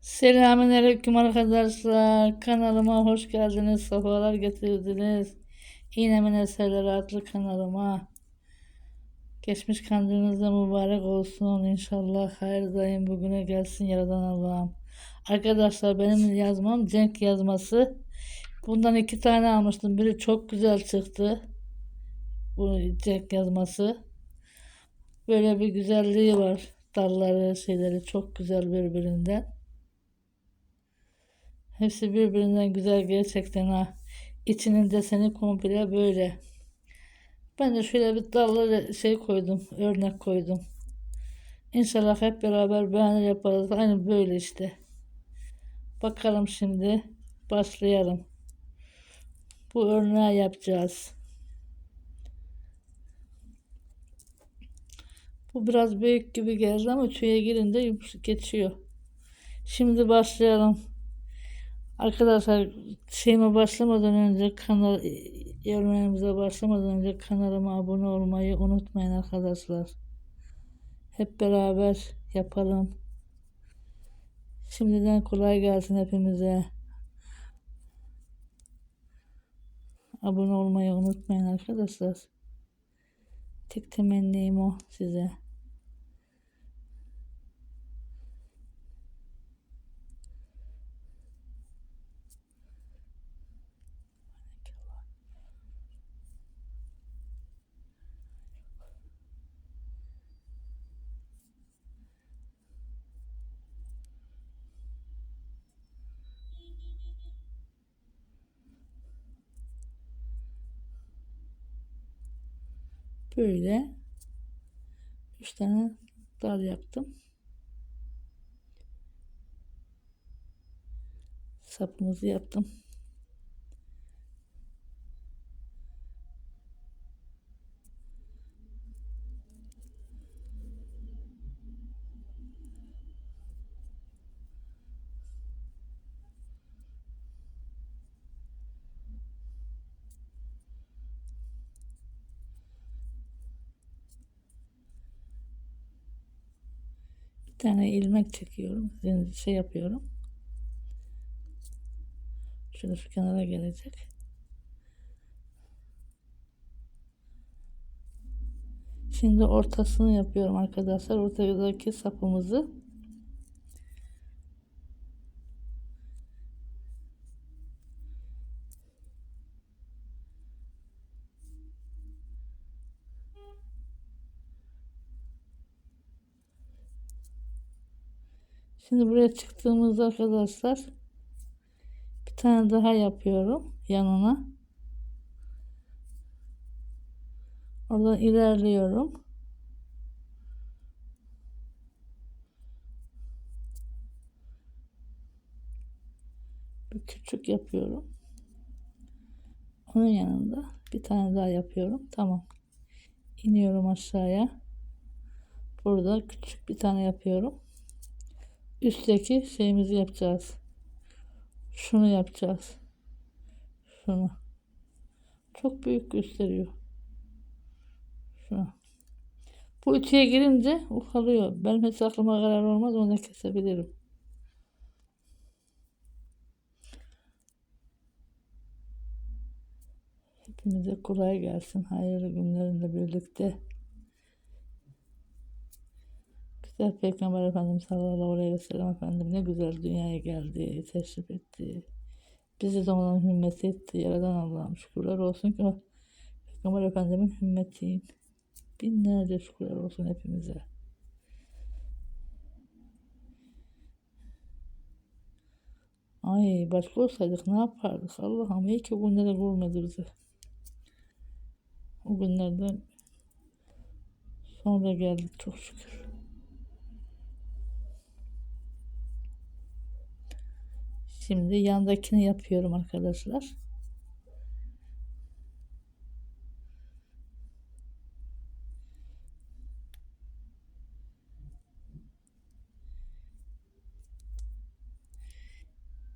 Selamünaleyküm arkadaşlar. Kanalıma hoş geldiniz. Sefalar getirdiniz. İğnemin Eserleri adlı kanalıma. Geçmiş kandiliniz mübarek olsun. İnşallah hayır daim bugüne gelsin Yaradan Allah'ım. Arkadaşlar benim yazmam Cenk yazması. Bundan iki tane almıştım. Biri çok güzel çıktı. Bu Cenk yazması. Böyle bir güzelliği var. Dalları şeyleri çok güzel birbirinden. Hepsi birbirinden güzel gerçekten ha. İçinin deseni komple böyle. Ben de şöyle bir dallı şey koydum. Örnek koydum. İnşallah hep beraber beğenir yaparız. Aynı böyle işte. Bakalım şimdi. Başlayalım. Bu örneği yapacağız. Bu biraz büyük gibi geldi ama tüye girince geçiyor. Şimdi başlayalım. Arkadaşlar şeyime başlamadan önce kanal yorumlarımıza başlamadan önce kanalıma abone olmayı unutmayın arkadaşlar. Hep beraber yapalım. Şimdiden kolay gelsin hepimize. Abone olmayı unutmayın arkadaşlar. Tek temennim o size. Böyle üç tane dal yaptım. Sapımızı yaptım. Tane ilmek çekiyorum. Yani şey yapıyorum. Şöyle şu kenara gelecek. Şimdi ortasını yapıyorum arkadaşlar. Ortadaki sapımızı Şimdi buraya çıktığımızda arkadaşlar bir tane daha yapıyorum yanına. Oradan ilerliyorum. Bir küçük yapıyorum. Onun yanında bir tane daha yapıyorum. Tamam. İniyorum aşağıya. Burada küçük bir tane yapıyorum üstteki şeyimizi yapacağız. Şunu yapacağız. Şunu. Çok büyük gösteriyor. Şunu. Bu ütüye girince ufalıyor. Benim hiç aklıma karar olmaz onu kesebilirim. Hepimize kolay gelsin. Hayırlı günlerinde birlikte. Güzel Peygamber Efendimiz sallallahu aleyhi ve sellem Efendim ne güzel dünyaya geldi, teşrif etti. Bizi de onun hümmeti etti. Yaradan Allah'ım şükürler olsun ki o Peygamber Efendimiz'in hümmetiyim. Binlerce şükürler olsun hepimize. Ay başka olsaydık ne yapardık? Allah'ım iyi ki o günlere bizi. O günlerden sonra geldik çok şükür. Şimdi yandakini yapıyorum arkadaşlar.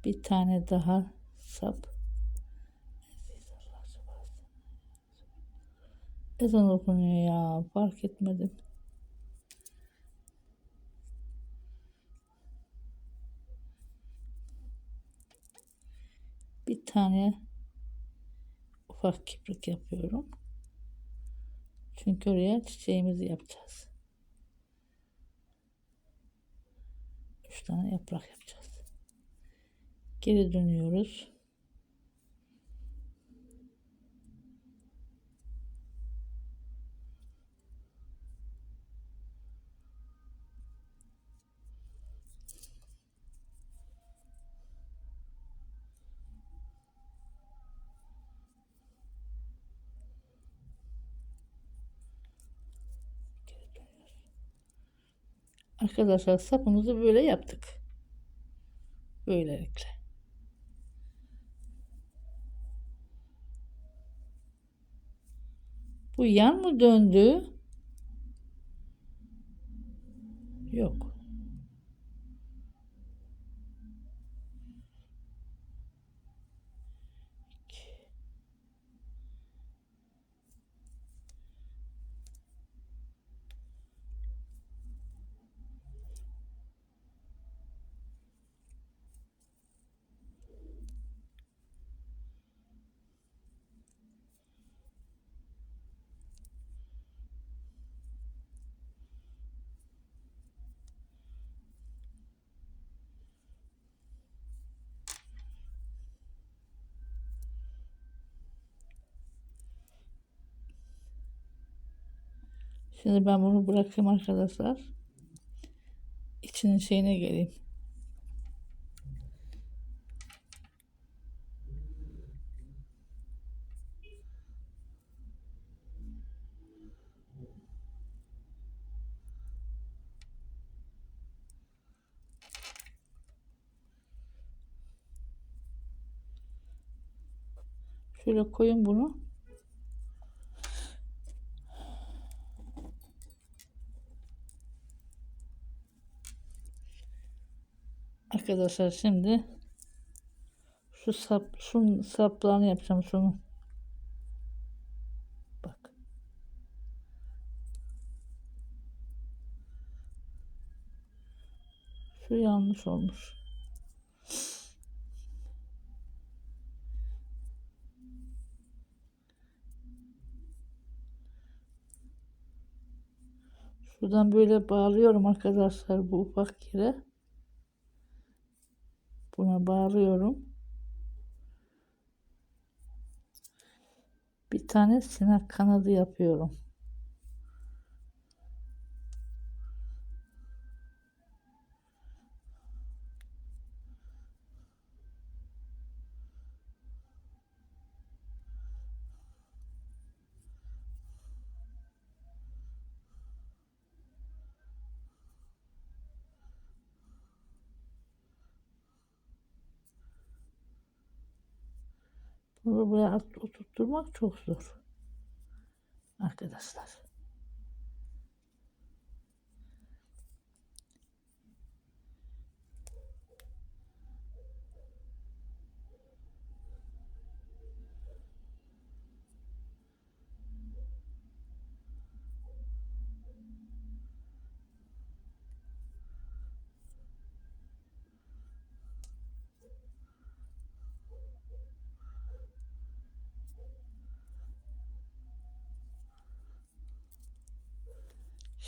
Bir tane daha sap. Ezan okunuyor ya. Fark etmedim. Tane ufak kibrit yapıyorum. Çünkü oraya çiçeğimizi yapacağız. Üç tane yaprak yapacağız. Geri dönüyoruz. Arkadaşlar sapımızı böyle yaptık. Böylelikle. Bu yan mı döndü? Yok. Şimdi ben bunu bırakayım arkadaşlar. İçinin şeyine geleyim. Şöyle koyun bunu. Arkadaşlar şimdi şu sap şunun saplarını yapacağım şunu. Bak. Şu yanlış olmuş. Şuradan böyle bağlıyorum arkadaşlar bu ufak yere. Buna bağlıyorum. Bir tane sinek kanadı yapıyorum. Bunu buraya oturtturmak çok zor. Arkadaşlar.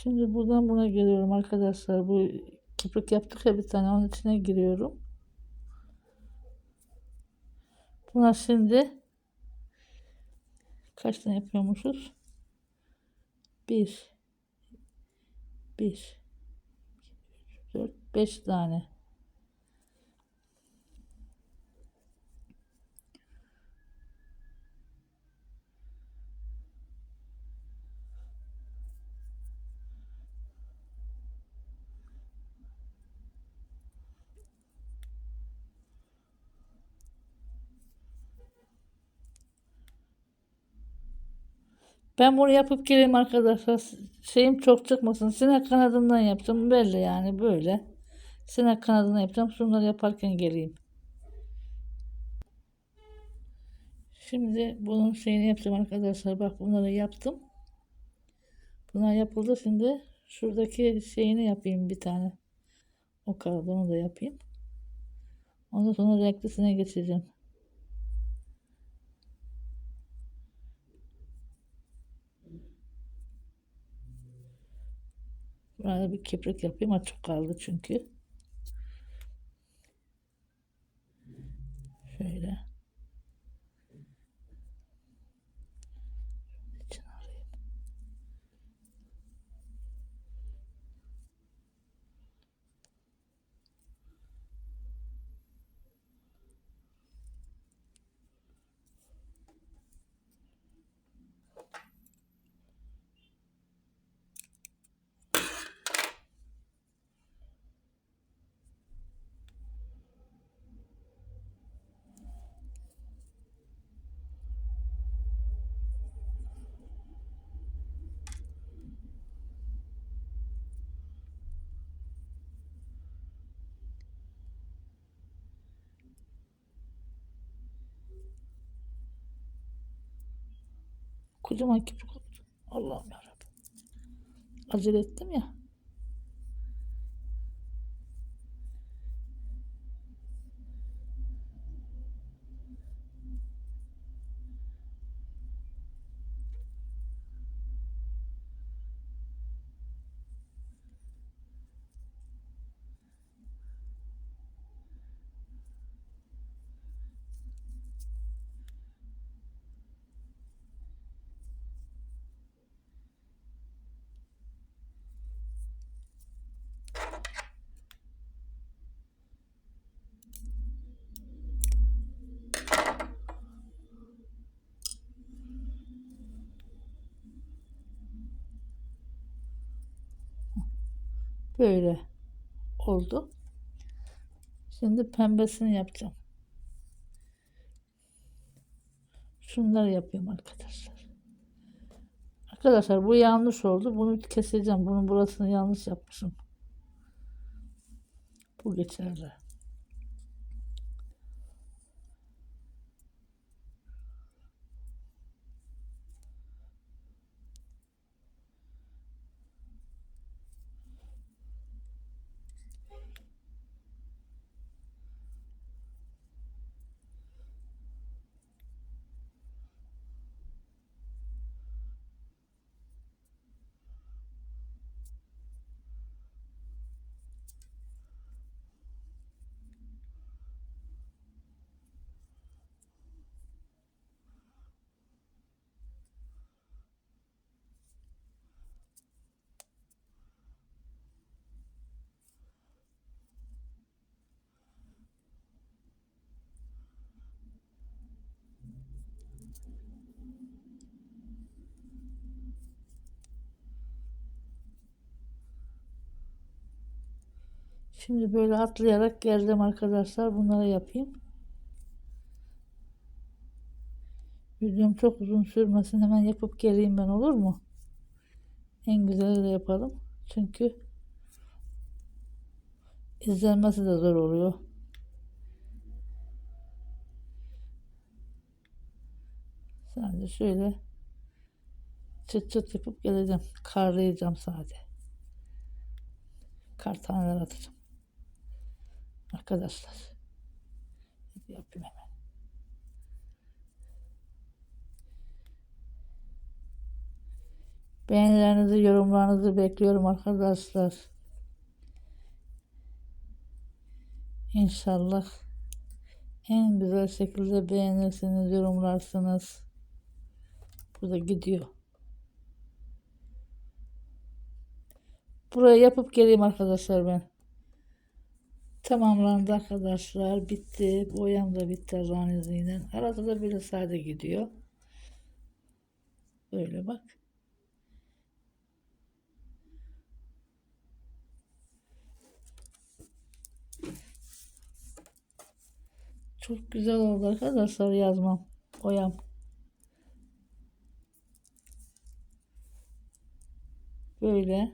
Şimdi buradan buna geliyorum arkadaşlar. Bu kibrit yaptık ya bir tane onun içine giriyorum. Buna şimdi kaç tane yapıyormuşuz? Bir, bir, dört, beş tane. Ben bunu yapıp geleyim arkadaşlar. Şeyim çok çıkmasın. Sinek kanadından yaptım. Belli yani böyle. Sinek kanadından yapacağım. Şunları yaparken geleyim. Şimdi bunun şeyini yapacağım arkadaşlar. Bak bunları yaptım. Bunlar yapıldı. Şimdi şuradaki şeyini yapayım bir tane. O kaldı onu da yapayım. Ondan sonra renklisine geçeceğim. Şuraya bir keprik yapayım. Açık kaldı çünkü. Şöyle. Kocaman keprik oldu. Allah'ım yarabbim. Acele ettim ya. Böyle oldu. Şimdi pembesini yapacağım. Şunları yapayım arkadaşlar. Arkadaşlar bu yanlış oldu. Bunu keseceğim. Bunun burasını yanlış yapmışım. Bu geçerli. Şimdi böyle atlayarak geldim arkadaşlar. Bunları yapayım. Videom çok uzun sürmesin. Hemen yapıp geleyim ben olur mu? En güzeli de yapalım. Çünkü izlenmesi de zor oluyor. Sadece şöyle çıt çıt yapıp geleceğim. Karlayacağım sadece. Kar taneler atacağım. Arkadaşlar. Yapayım hemen. Beğenilerinizi, yorumlarınızı bekliyorum arkadaşlar. İnşallah en güzel şekilde beğenirsiniz, yorumlarsınız. Burada gidiyor. Buraya yapıp geleyim arkadaşlar ben. Tamamlandı arkadaşlar. Bitti. Boyam da bitti Allah'ın izniyle. Arada da böyle sade gidiyor. Böyle bak. Çok güzel oldu arkadaşlar yazmam. Boyam. Böyle.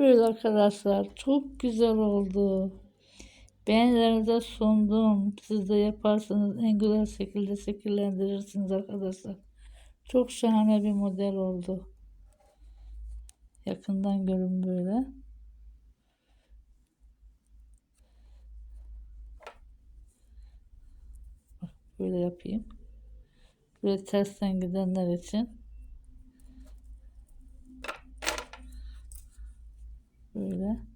Böyle arkadaşlar çok güzel oldu. Beğenilerinize sundum. Siz de yaparsanız en güzel şekilde şekillendirirsiniz arkadaşlar. Çok şahane bir model oldu. Yakından görün böyle. Böyle yapayım. Böyle tersten gidenler için. Böyle.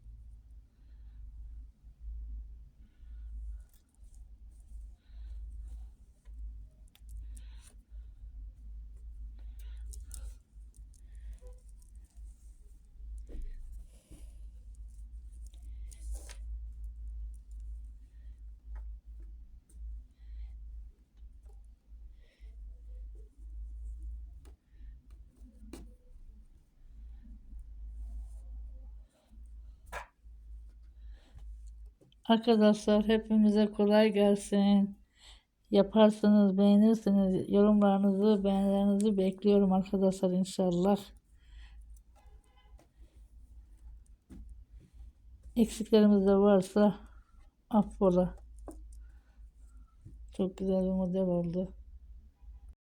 Arkadaşlar hepimize kolay gelsin. Yaparsanız beğenirsiniz. Yorumlarınızı, beğenilerinizi bekliyorum arkadaşlar inşallah. Eksiklerimiz de varsa affola. Çok güzel bir model oldu.